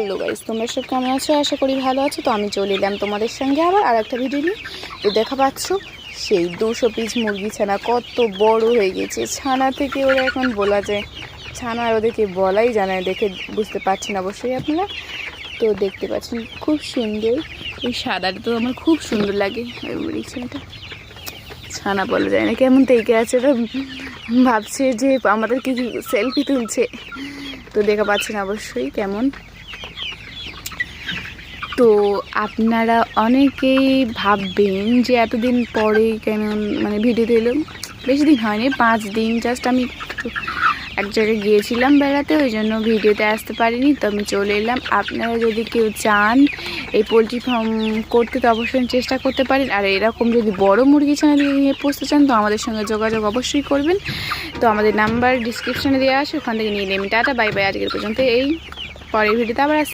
Hello guys, তোমরা সব কেমন আছো? আশা করি ভালো আছো। তো আমি চলে এলাম তোমাদের সঙ্গে আবার আর একটা ভিডিও নিয়ে। তো দেখা পাচ্ছ, সেই দুশো পিস মুরগি ছানা কত বড় হয়ে গেছে। ছানা থেকে ওরা এখন বলা যায়, ছানা আর ওদেরকে বলাই জানায় দেখে বুঝতে পারছেন অবশ্যই আপনারা। তো দেখতে পাচ্ছেন, খুব সুন্দর। এই সাদাটা তো আমার খুব সুন্দর লাগে মুরগি ছানাটা। ছানা বলা যায় না, কেমন থেকে আছে ওরা ভাবছে যে আমাদের কি সেলফি তুলছে। তো দেখা পাচ্ছেন অবশ্যই কেমন। তো আপনারা অনেকেই ভাববেন যে এতদিন পরে কেন মানে ভিডিও দিলাম বেশি দিন হয়নি, পাঁচ দিন। জাস্ট আমি এক জায়গায় গিয়েছিলাম বেড়াতে, ওই জন্য ভিডিওতে আসতে পারিনি। তো আমি চলে এলাম। আপনারা যদি কেউ চান এই পোলট্রি ফার্ম করতে, তো অবশ্যই চেষ্টা করতে পারেন। আর এরকম যদি বড় মুরগি ছানা দিয়ে নিয়ে পুষতে চান, তো আমাদের সঙ্গে যোগাযোগ অবশ্যই করবেন। তো আমাদের নাম্বার ডিসক্রিপশানে দেওয়া আছে, ওখান থেকে নিয়ে নেবেন। Tata, bye bye. আজকের পর্যন্ত এই। পরের ভিডিওতে আবার।